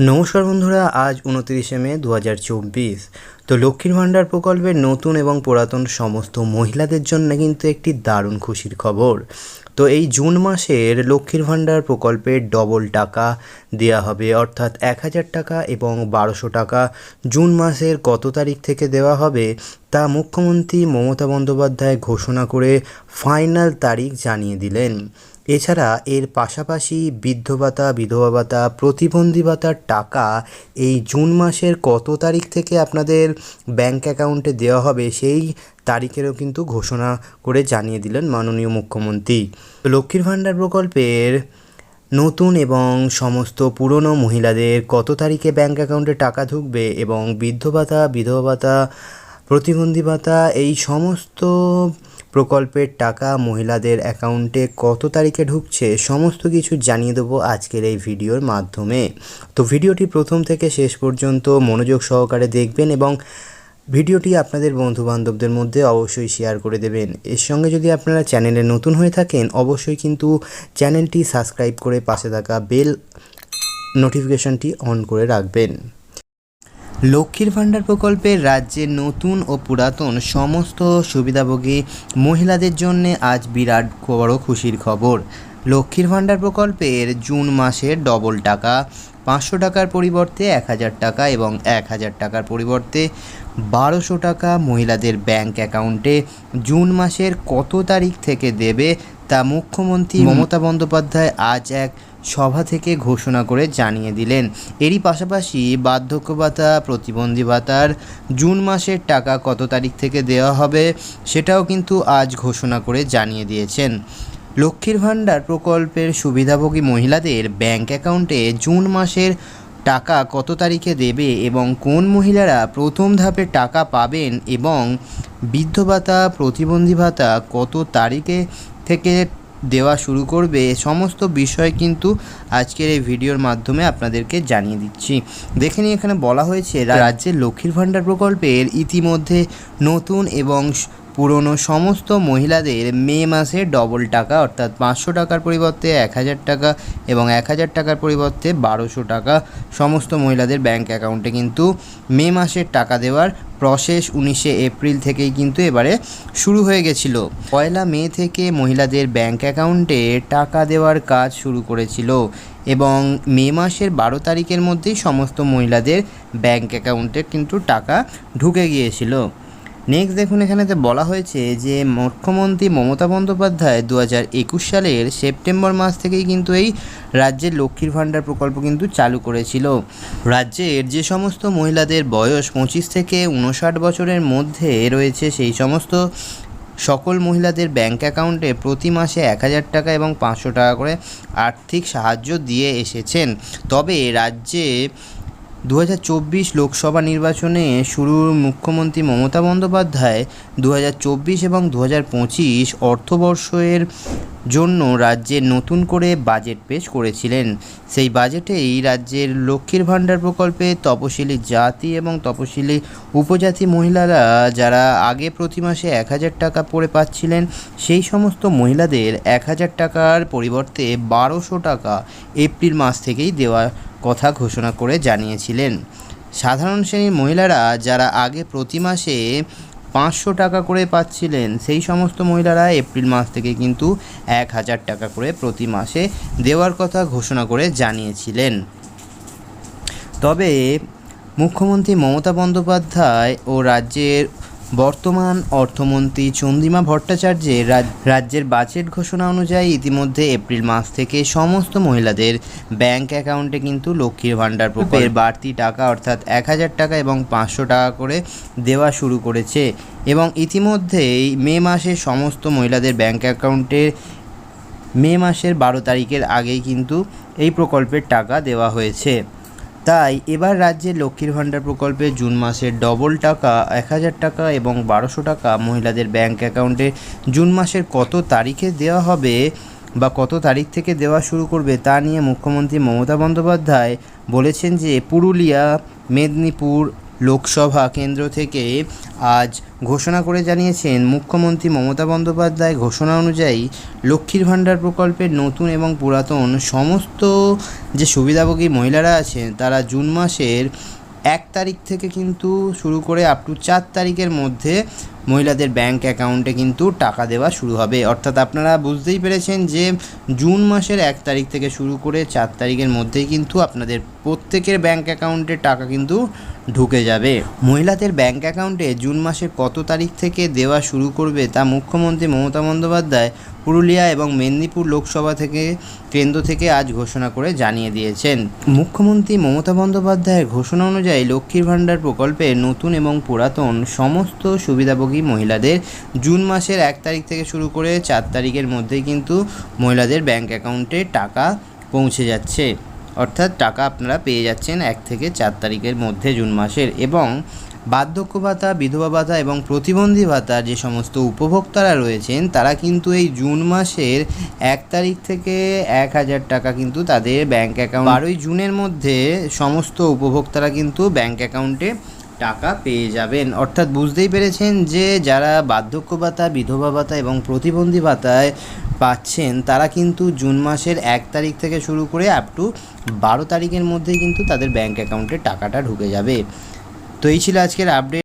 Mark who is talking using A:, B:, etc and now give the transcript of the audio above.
A: নমস্কার বন্ধুরা, আজ উনত্রিশে মে দু হাজার চব্বিশ। তো লক্ষ্মীর ভাণ্ডার প্রকল্পের নতুন এবং পুরাতন সমস্ত মহিলাদের জন্য কিন্তু একটি দারুণ খুশির খবর। তো এই জুন মাসের লক্ষ্মীর ভাণ্ডার প্রকল্পের ডবল টাকা দেওয়া হবে, অর্থাৎ এক হাজার টাকা এবং বারোশো টাকা। জুন মাসের কত তারিখ থেকে দেওয়া হবে তা মুখ্যমন্ত্রী মমতা বন্দ্যোপাধ্যায় ঘোষণা করে ফাইনাল তারিখ জানিয়ে দিলেন। এছাড়া এর পাশাপাশি বৃদ্ধ ভাতা, বিধবা ভাতা, প্রতিবন্ধী ভাতার টাকা এই জুন মাসের কত তারিখ থেকে আপনাদের ব্যাংক অ্যাকাউন্টে দেওয়া হবে সেই তারিখেরও কিন্তু ঘোষণা করে জানিয়ে দিলেন মাননীয় মুখ্যমন্ত্রী। লক্ষ্মীর ভাণ্ডার প্রকল্পের নতুন এবং সমস্ত পুরনো মহিলাদের কত তারিখে ব্যাংক অ্যাকাউন্টে টাকা ঢুকবে এবং বৃদ্ধ ভাতা, বিধবা ভাতা, প্রতিবন্ধী ভাতা, এই সমস্ত প্রকল্পের টাকা মহিলাদের অ্যাকাউন্টে কত তারিখে ঢুকছে সমস্ত কিছু জানিয়ে দেবো আজকের এই ভিডিওর মাধ্যমে। তো ভিডিওটি প্রথম থেকে শেষ পর্যন্ত মনোযোগ সহকারে দেখবেন এবং ভিডিওটি আপনাদের বন্ধু বান্ধবদের মধ্যে অবশ্যই শেয়ার করে দেবেন। এর সঙ্গে যদি আপনারা চ্যানেলে নতুন হয়ে থাকেন, অবশ্যই কিন্তু চ্যানেলটি সাবস্ক্রাইব করে পাশে থাকা বেল নোটিফিকেশনটি অন করে রাখবেন। লক্ষ্মীর ভাণ্ডার প্রকল্পের রাজ্যের নতুন ও পুরাতন সমস্ত সুবিধাভোগী মহিলাদের জন্য আজ বিরাট বড় খুশির খবর। লক্ষ্মীর ভাণ্ডার প্রকল্পের জুন মাসের ডবল টাকা পাঁচশো টাকার পরিবর্তে এক হাজার টাকা এবং এক হাজার টাকার পরিবর্তে বারোশো টাকা মহিলাদের ব্যাংক অ্যাকাউন্টে জুন মাসের কত তারিখ থেকে দেবে তা মুখ্যমন্ত্রী মমতা বন্দ্যোপাধ্যায় আজ এক সভা থেকে ঘোষণা করে জানিয়ে দিলেন। এরই পাশাপাশি বার্ধক্য ভাতা প্রতিবন্ধী ভাতার জুন মাসের টাকা কত তারিখ থেকে দেওয়া হবে সেটাও কিন্তু আজ ঘোষণা করে জানিয়ে দিয়েছেন। লক্ষ্মীর ভাণ্ডার প্রকল্পের সুবিধাভোগী মহিলাদের ব্যাংক অ্যাকাউন্টে জুন মাসের টাকা কত তারিখে দেবে এবং কোন মহিলারা প্রথম ধাপে টাকা পাবেন এবং বৃদ্ধ ভাতা, প্রতিবন্ধী ভাতা কত তারিখে থেকে দেওয়া শুরু করবে, সমস্ত বিষয় কিন্তু আজকের এই ভিডিওর মাধ্যমে আপনাদেরকে জানিয়ে দিচ্ছি। দেখে নিই এখানে বলা হয়েছে রাজ্যের লক্ষ্মীর ভাণ্ডার প্রকল্পের ইতিমধ্যে নতুন এবং পুরনো সমস্ত মহিলাদের মে মাসে ডবল টাকা, অর্থাৎ পাঁচশো টাকার পরিবর্তে এক হাজার টাকা এবং এক হাজার টাকার পরিবর্তে বারোশো টাকা সমস্ত মহিলাদের ব্যাংক অ্যাকাউন্টে কিন্তু মে মাসের টাকা দেওয়ার প্রসেস উনিশে এপ্রিল থেকেই কিন্তু এবারে শুরু হয়ে গেছিল। পয়লা মে থেকে মহিলাদের ব্যাংক অ্যাকাউন্টে টাকা দেওয়ার কাজ শুরু করেছিল এবং মে মাসের বারো তারিখের মধ্যেই সমস্ত মহিলাদের ব্যাংক অ্যাকাউন্টে কিন্তু টাকা ঢুকে গিয়েছিল। নেক্সট দেখুন এখানেতে বলা হয়েছে যে মুখ্যমন্ত্রী মমতা বন্দ্যোপাধ্যায় দু হাজার একুশ সালের সেপ্টেম্বর মাস থেকেই কিন্তু এই রাজ্যের লক্ষ্মীর ভাণ্ডার প্রকল্প কিন্তু চালু করেছিল। রাজ্যের যে সমস্ত মহিলাদের বয়স পঁচিশ থেকে উনষাট বছরের মধ্যে রয়েছে, সেই সমস্ত সকল মহিলাদের ব্যাংক অ্যাকাউন্টে প্রতি মাসে এক হাজার টাকা এবং পাঁচশো টাকা করে আর্থিক সাহায্য দিয়ে এসেছেন। তবে রাজ্যে দু হাজার চব্বিশ লোকসভা নির্বাচনে শুরু মুখ্যমন্ত্রী মমতা বন্দ্যোপাধ্যায় দু হাজার চব্বিশ এবং দু হাজার পঁচিশ অর্থবর্ষের জন্য রাজ্যের নতুন করে বাজেট পেশ করেছিলেন। সেই বাজেটেই রাজ্যের লক্ষ্মীর ভাণ্ডার প্রকল্পে তপশিলি জাতি এবং তপশিলি উপজাতি মহিলারা যারা আগে প্রতি মাসে এক হাজার টাকা পড়ে পাচ্ছিলেন, সেই সমস্ত মহিলাদের এক হাজার টাকার পরিবর্তে বারোশো টাকা এপ্রিল মাস থেকেই দেওয়া কথা ঘোষণা করে জানিয়েছিলেন। সাধারণ শ্রেণির মহিলারা যারা আগে প্রতি মাসে পাঁচশো টাকা করে পাচ্ছিলেন, সেই সমস্ত মহিলারা এপ্রিল মাস থেকে কিন্তু এক হাজার টাকা করে প্রতি মাসে দেওয়ার কথা ঘোষণা করে জানিয়েছিলেন। তবে মুখ্যমন্ত্রী মমতা বন্দ্যোপাধ্যায় ও রাজ্যের বর্তমান অর্থমন্ত্রী চন্দ্রিমা ভট্টাচার্যের রাজ্যের বাজেট ঘোষণা অনুযায়ী ইতিমধ্যে এপ্রিল মাস থেকে সমস্ত মহিলাদের ব্যাংক অ্যাকাউন্টে কিন্তু লক্ষ্মীর ভাণ্ডার প্রকল্পের বাড়তি টাকা অর্থাৎ এক হাজার টাকা এবং পাঁচশো টাকা করে দেওয়া শুরু করেছে এবং ইতিমধ্যেই মে মাসে সমস্ত মহিলাদের ব্যাংক অ্যাকাউন্টে মে মাসের বারো তারিখের আগেই কিন্তু এই প্রকল্পের টাকা দেওয়া হয়েছে। তাই এবার রাজ্যে লক্ষ্মীর ভাণ্ডার প্রকল্পে জুন মাসের ডবল টাকা, এক হাজার টাকা এবং বারোশো টাকা মহিলাদের ব্যাংক অ্যাকাউন্টে জুন মাসের কত তারিখে দেওয়া হবে বা কত তারিখ থেকে দেওয়া শুরু করবে তা নিয়ে মুখ্যমন্ত্রী মমতা বন্দ্যোপাধ্যায় বলেছেন যে পুরুলিয়া, মেদিনীপুর লোকসভা কেন্দ্র থেকে আজ ঘোষণা করে জানিয়েছেন মুখ্যমন্ত্রী মমতা বন্দ্যোপাধ্যায়। ঘোষণা অনুযায়ী লক্ষ্মীর ভাণ্ডার প্রকল্পের নতুন এবং পুরাতন সমস্ত যে সুবিধাভোগী মহিলারা আছেন, তারা জুন মাসের এক তারিখ থেকে কিন্তু শুরু করে আপ টু চার তারিখের মধ্যে মহিলাদের ব্যাংক অ্যাকাউন্টে কিন্তু টাকা দেওয়া শুরু হবে। অর্থাৎ আপনারা বুঝতেই পেরেছেন যে জুন মাসের এক তারিখ থেকে শুরু করে চার তারিখের মধ্যেই কিন্তু আপনাদের প্রত্যেকের ব্যাংক অ্যাকাউন্টে টাকা কিন্তু ঢুকে যাবে। মহিলাদের ব্যাংক অ্যাকাউন্টে জুন মাসের কত তারিখ থেকে দেওয়া শুরু করবে তা মুখ্যমন্ত্রী মমতা বন্দ্যোপাধ্যায় পুরুলিয়া এবং মেদিনীপুর লোকসভা থেকে, কেন্দ্র থেকে আজ ঘোষণা করে জানিয়ে দিয়েছেন। মুখ্যমন্ত্রী মমতা বন্দ্যোপাধ্যায়ের ঘোষণা অনুযায়ী লক্ষ্মীর ভাণ্ডার প্রকল্পে নতুন এবং পুরাতন সমস্ত সুবিধাভোগী মহিলাদের জুন মাসের এক তারিখ থেকে শুরু করে চার তারিখের মধ্যেই কিন্তু মহিলাদের ব্যাংক অ্যাকাউন্টে টাকা পৌঁছে যাচ্ছে। অর্থাৎ টাকা আপনারা পেয়ে যাচ্ছেন এক থেকে চার তারিখের মধ্যে জুন মাসের। এবং বার্ধক্য ভাতা, বিধবা ভাতা এবং প্রতিবন্ধী ভাতার যে সমস্ত উপভোক্তারা রয়েছেন, তারা কিন্তু এই জুন মাসের এক তারিখ থেকে এক হাজার টাকা কিন্তু তাদের ব্যাংক অ্যাকাউন্ট বারোই জুনের মধ্যে সমস্ত উপভোক্তারা কিন্তু ব্যাংক অ্যাকাউন্টে টাকা পেয়ে যাবেন। অর্থাৎ বুঝতেই পেরেছেন যে যারা বার্ধক্য ভাতা, বিধবা ভাতা এবং প্রতিবন্ধী ভাতায় পাচ্ছেন, তারা কিন্তু জুন মাসের এক তারিখ থেকে শুরু করে আপ টু বারো তারিখের মধ্যেই কিন্তু তাদের ব্যাঙ্ক অ্যাকাউন্টে টাকাটা ঢুকে যাবে। তো এই ছিল আজকের আপডেট